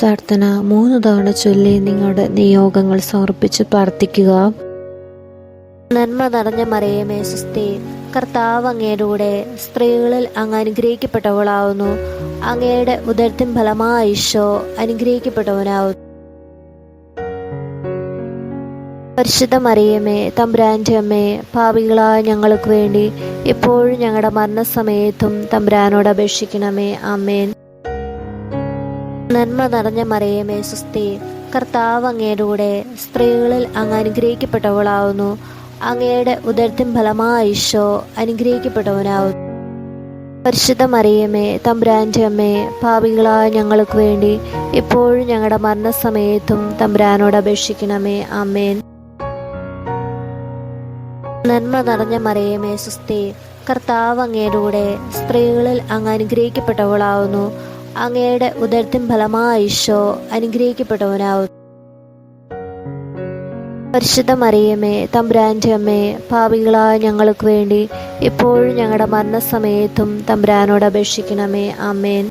പ്രാർത്ഥന മൂന്ന് തവണ ചൊല്ലി നിങ്ങളുടെ നിയോഗങ്ങൾ സമർപ്പിച്ച് പ്രാർത്ഥിക്കുക. നന്മ നിറഞ്ഞ മറിയമേ സുസ്ഥി കർത്താവ് അങ്ങയുടെ സ്ത്രീകളിൽ അങ്ങ് അനുഗ്രഹിക്കപ്പെട്ടവളാവുന്നു. അങ്ങയുടെ ഉദരത്തിൻ ഫലമായ ഈശോ അനുഗ്രഹിക്കപ്പെട്ടവനാവുന്നു. പരിശുദ്ധ മറിയമേ തമ്പുരാന്റെ അമ്മേ പാപികളായ ഞങ്ങൾക്ക് വേണ്ടി ഇപ്പോഴും ഞങ്ങളുടെ മരണസമയത്തും തമ്പുരാനോട് അപേക്ഷിക്കണമേ. ആമേൻ. നന്മ നിറഞ്ഞ മറിയമേ സുസ്ഥി. കർത്താവ് അങ്ങയുടെ സ്ത്രീകളിൽ അങ്ങ് അനുഗ്രഹിക്കപ്പെട്ടവളാവുന്നു. അങ്ങയുടെ ഉദരത്തിൻ ഫലമായ ഈശോ അനുഗ്രഹിക്കപ്പെട്ടവനാവുന്നു. പരിശുദ്ധ മറിയമേ തമ്പുരാന്റെ അമ്മേ പാപികളായ ഞങ്ങൾക്ക് വേണ്ടി ഇപ്പോഴും ഞങ്ങളുടെ മരണസമയത്തും തമ്പുരാനോട് അപേക്ഷിക്കണമേ. അമ്മേൻ നന്മ നിറഞ്ഞ മറിയമേ സുസ്ഥി. കർത്താവ് അങ്ങയുടെ സ്ത്രീകളിൽ അങ്ങ് അനുഗ്രഹിക്കപ്പെട്ടവളാവുന്നു. അങ്ങയുടെ ഉദരത്തിൻ ഫലമായിഷോ ഈശോ അനുഗ്രഹിക്കപ്പെട്ടവനാവുന്നു. പരിശുദ്ധ മറിയമ്മേ തമ്പുരാന്റെ അമ്മേ പാപികളായ ഞങ്ങൾക്ക് വേണ്ടി ഇപ്പോഴും ഞങ്ങളുടെ മരണസമയത്തും തമ്പുരാനോട് അപേക്ഷിക്കണമേ. ആമേൻ.